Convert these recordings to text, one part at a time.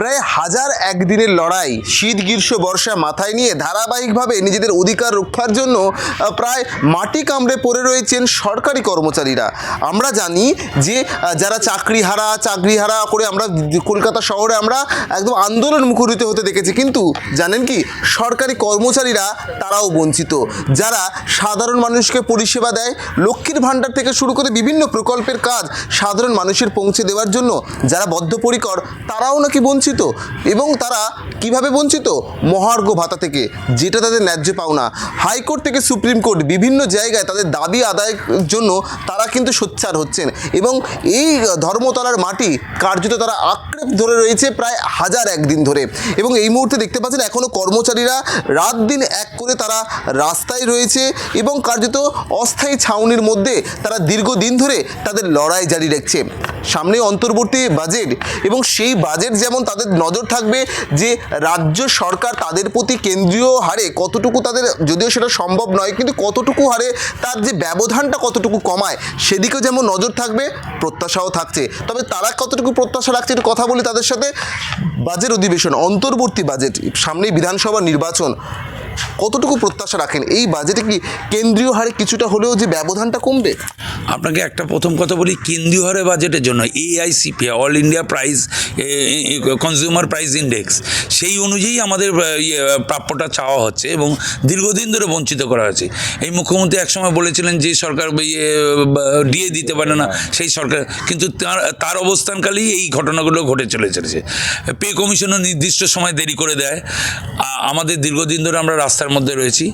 প্রায় হাজার একদিনের লড়াই, শীত, গ্রীষ্ম, বর্ষা মাথায় নিয়ে ধারাবাহিকভাবে নিজেদের অধিকার রক্ষার জন্য প্রায় মাটি কামড়ে পড়ে রয়েছেন সরকারি কর্মচারীরা। আমরা জানি যে যারা চাকরি হারা চাকরি হারা করে আমরা কলকাতা শহরে আমরা একদম আন্দোলন মুখরিত হতে দেখেছি। কিন্তু জানেন কি, সরকারি কর্মচারীরা তারাও বঞ্চিত। যারা সাধারণ মানুষকে পরিষেবা দেয়, লক্ষ্মীর ভাণ্ডার থেকে শুরু করে বিভিন্ন প্রকল্পের কাজ সাধারণ মানুষের পৌঁছে দেওয়ার জন্য যারা বদ্ধপরিকর, তারাও নাকি বঞ্চিত। এবং তারা কীভাবে বঞ্চিত? মহার্ঘ ভাতা থেকে, যেটা তাদের ন্যায্য পাওনা। হাইকোর্ট থেকে সুপ্রিম কোর্ট বিভিন্ন জায়গায় তাদের দাবি আদায়ের জন্য তারা কিন্তু সোচ্চার হচ্ছেন। এবং এই ধর্মতলার মাটি কার্যত তারা আঁকড়ে ধরে রয়েছে প্রায় হাজার একদিন ধরে। এবং এই মুহূর্তে দেখতে পাচ্ছেন এখনও কর্মচারীরা রাত দিন এক করে তারা রাস্তায় রয়েছে এবং কার্যত অস্থায়ী ছাউনির মধ্যে তারা দীর্ঘদিন ধরে তাদের লড়াই জারি রাখছে। সামনে অন্তর্বর্তী বাজেট এবং সেই বাজেট যেমন তাদের নজর থাকবে যে রাজ্য সরকার তাদের প্রতি কেন্দ্রীয় হারে কতটুকু তাদের, যদিও সেটা সম্ভব নয়, কিন্তু কতটুকু হারে তার যে ব্যবধানটা কতটুকু কমায়, সেদিকেও যেমন নজর থাকবে, প্রত্যাশাও থাকছে। তবে তারা কতটুকু প্রত্যাশা রাখছে একটু কথা বলি তাদের সাথে। বাজেট অধিবেশন, অন্তর্বর্তী বাজেট সামনেই বিধানসভা নির্বাচন, কতটুকু প্রত্যাশা রাখেন? এই বাজেটে কি কেন্দ্রীয় হারে কিছুটা হলেও যে ব্যবধানটা কমবে? আপনাকে একটা প্রথম কথা বলি কেন্দ্রীয় হারে বাজেটের জন্য AICP all India price consumer price index সেই অনুযায়ী আমাদের ইয়ে, প্রাপ্যটা চাওয়া হচ্ছে এবং দীর্ঘদিন ধরে বঞ্চিত করা হয়েছে। এই মুখ্যমন্ত্রী একসময় বলেছিলেন যে সরকার ইয়ে, ডিএ দিতে পারে না সেই সরকার কিন্তু তার তার অবস্থানকালেই এই ঘটনাগুলো ঘটে চলে চলেছে। পে কমিশনও নির্দিষ্ট সময় দেরি করে দেয়। আমাদের দীর্ঘদিন ধরে আমরা রাস্তার মধ্যে রয়েছি।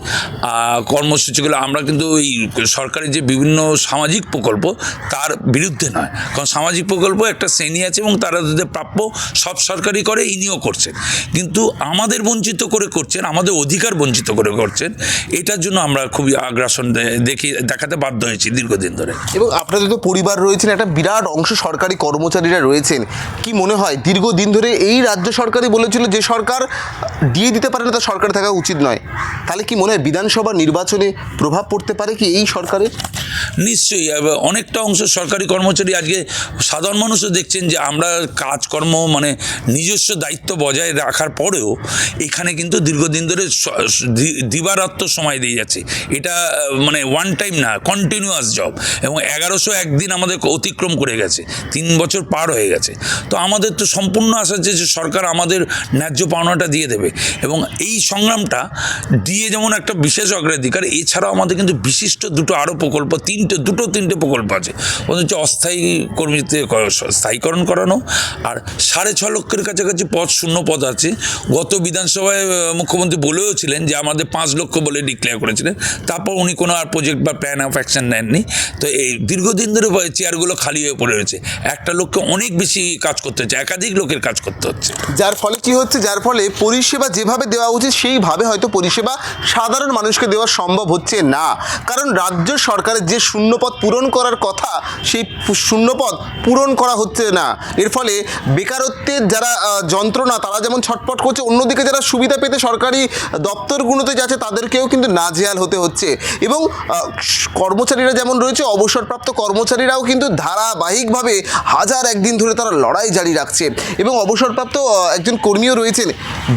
কর্মসূচিগুলো আমরা কিন্তু এই সরকারের যে বিভিন্ন সামাজিক প্রকল্প তার বিরুদ্ধে নয়। কারণ সামাজিক প্রকল্প একটা শ্রেণি আছে এবং তারা তাদের প্রাপ্য সব সরকারই করে, ইনিও করছেন। কিন্তু আমাদের বঞ্চিত করে করছেন, আমাদের অধিকার বঞ্চিত করে করছেন, এটার জন্য আমরা খুবই আগ্রাসন দেখি, দেখাতে বাধ্য হয়েছি দীর্ঘদিন ধরে। এবং আপনাদের তো পরিবার রয়েছেন, একটা বিরাট অংশ সরকারি কর্মচারীরা রয়েছেন। কি মনে হয়, দীর্ঘদিন ধরে এই রাজ্য সরকারই বলেছিল যে সরকার দিয়ে দিতে পারে না, তা সরকার থাকা উচিত নয়। তাহলে কি মনে হয় বিধানসভা নির্বাচনে প্রভাব পড়তে পারে কি এই সরকারের? নিশ্চয়ই অনেকটা অংশ সরকারি কর্মচারী আজকে সাধারণ মানুষও দেখছেন যে আমরা কাজকর্ম মানে নিজস্ব দায়িত্ব বজায় রাখার পরেও এখানে কিন্তু দীর্ঘদিন ধরে স- স- দি- দিবারাত্র সময় দিয়ে যাচ্ছে। এটা মানে ওয়ান টাইম না কন্টিনিউয়াস জব এবং এগারোশো একদিন আমাদের অতিক্রম করে গেছে, তিন বছর পার হয়ে গেছে। তো আমাদের তো সম্পূর্ণ আশা যে সরকার আমাদের ন্যায্য পাওনাটা দিয়ে দেবে এবং এই সংগ্রামটা দিয়ে যেমন একটা বিশেষ অগ্রাধিকার, এছাড়াও আমাদের কিন্তু বিশিষ্ট দুটো আরও প্রকল্প তিনটে, দুটো তিনটে প্রকল্প আছে। হচ্ছে অস্থায়ী কর্মীতে স্থায়ীকরণ করানো আর সাড়ে ছ লক্ষের কাছাকাছি পদ, শূন্য পদ আছে। গত বিধানসভায় মুখ্যমন্ত্রী বলেও ছিলেন যে আমাদের পাঁচ লক্ষ বলে ডিক্লেয়ার করেছিলেন। তারপর উনি কোনো আর প্রজেক্ট বা প্ল্যান অফ অ্যাকশন নেননি। তো এই দীর্ঘদিন ধরে চেয়ারগুলো খালি হয়ে পড়ে রয়েছে। একটা লোককে অনেক বেশি কাজ করতে হচ্ছে, একাধিক লোকের কাজ করতে হচ্ছে। যার ফলে কি হচ্ছে? যার ফলে পরিষেবা যেভাবে দেওয়া উচিত, সেইভাবে হয়তো পরিষেবা সাধারণ মানুষকে দেওয়া সম্ভব হচ্ছে না। কারণ রাজ্য সরকারের যে শূন্যপদ পূরণ করার কথা, সেই শূন্যপদ পূরণ করা হচ্ছে না। এর ফলে বেকারত্বের যারা যন্ত্রণা, তারা যেমন ছটপট করছে, অন্যদিকে যারা সুবিধা পেতে সরকারি দপ্তরগুলোতে যাচ্ছে, তাদেরকেও কিন্তু নাজেহাল হতে হচ্ছে। এবং কর্মচারীরা যেমন রয়েছে, অবসরপ্রাপ্ত কর্মচারীরাও কিন্তু ধারাবাহিকভাবে হাজার একদিন ধরে তারা লড়াই জারি রাখছে। এবং অবসরপ্রাপ্ত একজন কর্মীও রয়েছেন।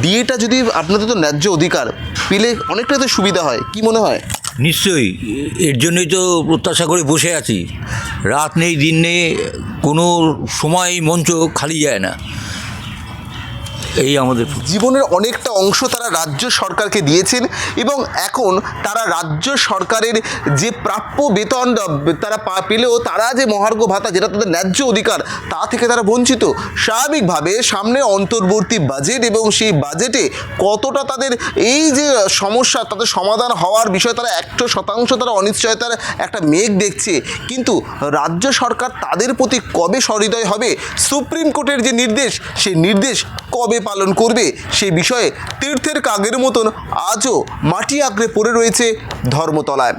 ডিএটা যদি আপনাদের তো ন্যায্য অধিকার, পেলে অনেকটা তো সুবিধা হয়, কি মনে হয়? নিশ্চয়ই। এর জন্যই তো প্রত্যাশা করে বসে আছি। রাত নেই, দিন নেই, কোনো সময় মঞ্চ খালি যায় না। এই আমাদের জীবনের অনেকটা অংশ তারা রাজ্য সরকারকে দিয়েছেন এবং এখন তারা রাজ্য সরকারের যে প্রাপ্য বেতন, তারা পেলেও তারা যে মহার্ঘ ভাতা, যেটা তাদের ন্যায্য অধিকার, তা থেকে তারা বঞ্চিত। স্বাভাবিকভাবে সামনে অন্তর্বর্তী বাজেট এবং সেই বাজেটে কতটা তাদের এই যে সমস্যা, তাদের সমাধান হওয়ার বিষয়ে তারা একশো শতাংশ তারা অনিশ্চয়তার একটা মেঘ দেখছে। কিন্তু রাজ্য সরকার তাদের প্রতি কবে সহৃদয় হবে? সুপ্রিম কোর্টের যে নির্দেশ, সেই নির্দেশ কবে পালন করবে সেই বিষয়ে তীর্থের কাগের মতন আজও মাটি আঁকড়ে পড়ে রয়েছে ধর্মতলায়।